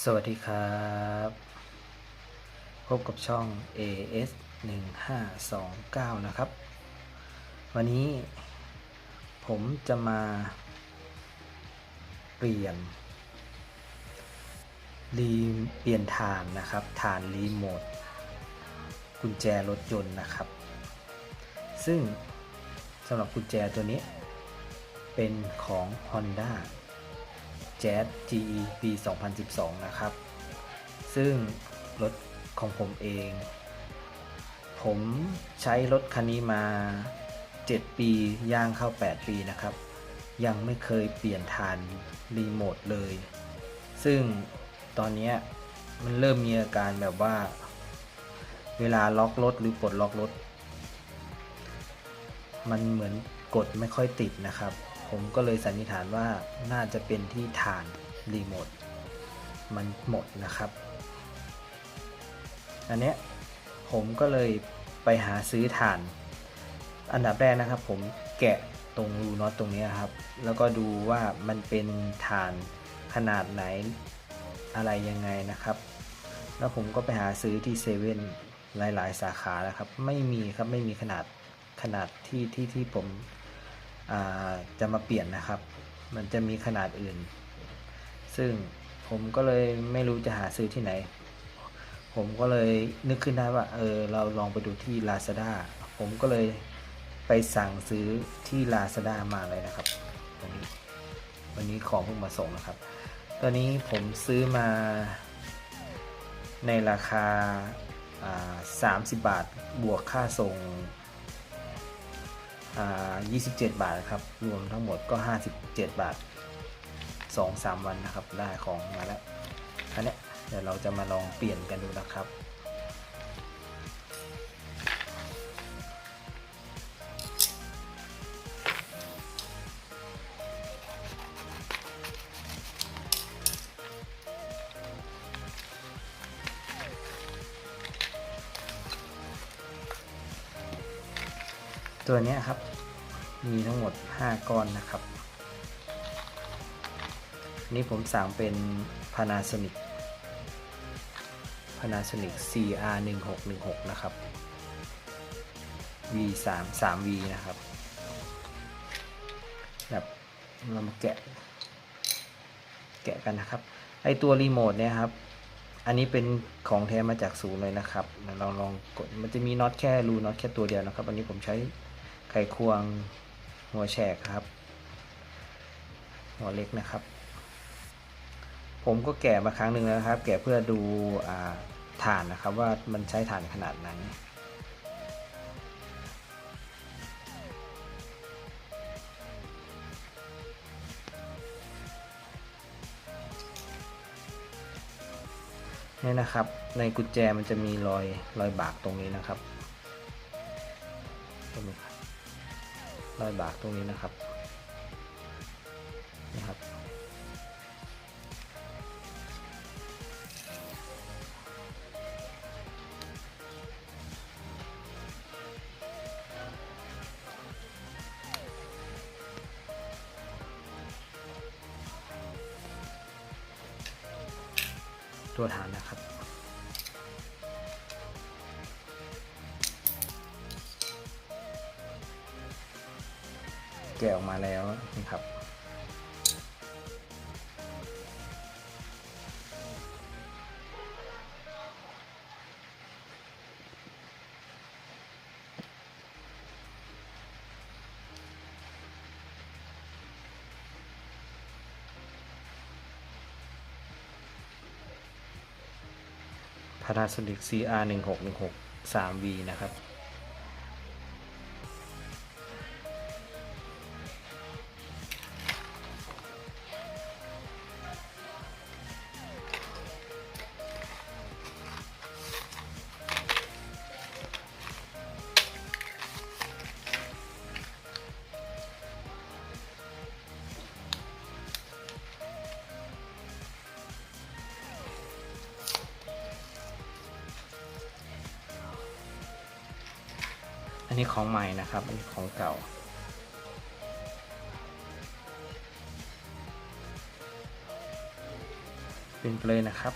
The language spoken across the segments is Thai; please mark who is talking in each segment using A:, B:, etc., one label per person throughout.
A: สวัสดีครับ พบกับช่อง AS 1529 นะครับ วันนี้ผมจะมาเปลี่ยนรีเปลี่ยนฐานนะครับฐานรีโมทกุญแจรถยนต์นะครับ ซึ่งสำหรับกุญแจตัวนี้เป็นของ Honda Jazz GE ปี 2012 นะครับ ซึ่งรถของผมเอง ผมใช้รถคันนี้มา 7 ปีย่างเข้า 8 ปีนะครับ ยังไม่เคยเปลี่ยนฐานรีโมทเลย ซึ่งตอนนี้มันเริ่มมีอาการแบบว่า เวลาล็อกรถหรือปลดล็อกรถ มันเหมือนกดไม่ค่อยติดนะครับ ผมก็เลยสันนิษฐานว่าน่าจะเป็นที่ฐานรีโมทมันหมดนะครับ อันเนี้ยผมก็เลยไปหาซื้อฐาน อันดับแรกนะครับ ผมแกะตรงรูน็อตตรงนี้ครับ แล้วก็ดูว่ามันเป็นฐานขนาดไหนอะไรยังไงนะครับ แล้วผมก็ไปหาซื้อที่เซเว่นหลาย ๆ สาขาแล้วครับ ไม่มีครับไม่มีขนาดขนาดที่ที่ที่ผม จะมาเปลี่ยนนะครับ มันจะมีขนาดอื่น ซึ่งผมก็เลยไม่รู้จะหาซื้อที่ไหน ผมก็เลยนึกขึ้นได้ว่า เออ เราลองไปดูที่ Lazada ผมก็เลยไปสั่งซื้อที่ Lazada มาเลยนะครับวันนี้วันนี้ของเพิ่งมาส่งนะครับ ตัวนี้ผมซื้อมาในราคาา30 บาท บวกค่าส่ง 27 บาทนะครับ รวมทั้งหมดก็ 57 บาท 2-3 วันนะครับ ได้ของมาแล้วอันเนี้ยเดี๋ยวเราจะมาลองเปลี่ยนกันดูนะครับ ตัวนี้ครับ มีทั้งหมด 5 ก้อนนะครับ นี่ผมสั่งเป็น Panasonic Panasonic CR 1 6 1 6 นะครับ V 3 3 V นะครับแบบเรามาแกะ แกะกันนะครับ ไอตัวรีโมทเนี่ยครับ อันนี้เป็นของแท้มาจากศูนย์เลยนะครับเราลองกด มันจะมีน็อตแค่รูน็อตแค่ตัวเดียวนะครับ อันนี้ผมใช้ ไขควงหัวแฉกครับ หัวเล็กนะครับ ผมก็แกะมาครั้งหนึ่งแล้วครับ แกะเพื่อดูฐานนะครับว่ามันใช้ฐานขนาดไหนนี่นะครับ ในกุญแจมันจะมีรอยรอยบากตรงนี้นะครับ รอยบากตรงนี้นะครับนะครับ ตัวฐานนะครับ กะออกมาแล้วนะครับ Panasonic CR 1 6 1 6 3V นะครับ อันนี้ของใหม่นะครับ อันนี้ของเก่า เป็นไปเลยนะครับ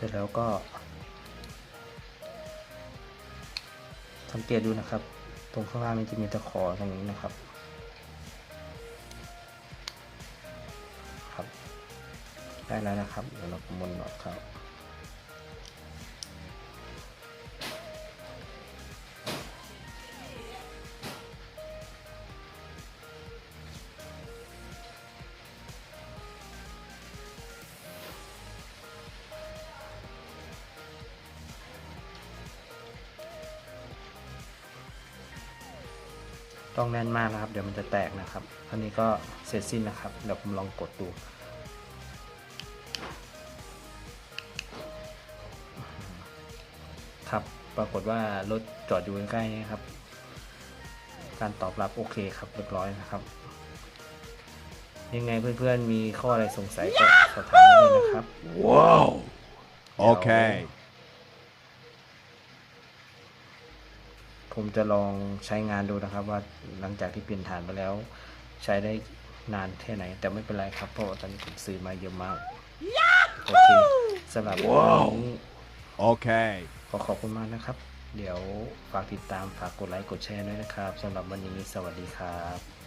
A: ร็จแล้วก็สังเกตดูนะครับ ตรงข้างล่างมันจะมีตะขอตรงนี้นะครับครับ ได้แล้วนะครับเดี๋ยวเราประมวลหนอดครับ ต้องแน่นมากนะครับ เดี๋ยวมันจะแตกนะครับอันนี้ก็เสร็จสิ้นนะครับ เดี๋ยวผมลองกดดู ครับปรากฏว่ารถจอดอยู่ใกล้ๆนะครับ การตอบรับโอเคครับเรียบร้อยนะครับ ยังไงเพื่อนๆมีข้ออะไรสงสัยก็สอบถามได้เลยนะครับ
B: Wow. Okay.
A: ผมจะลองใช้งานดูนะครับ ว่าหลังจากที่เปลี่ยนฐานไปแล้ว ใช้ได้นานแค่ไหน แต่ไม่เป็นไรครับเพราะว่าตอนนี้ผมซื้อมาเยอะมากโอเคสำหรับวันนี้
B: Okay.
A: ขอขอบคุณมากนะครับ เดี๋ยวฝากติดตามฝากกดไลค์กดแชร์ด้วยนะครับสำหรับวันนี้สวัสดีครับ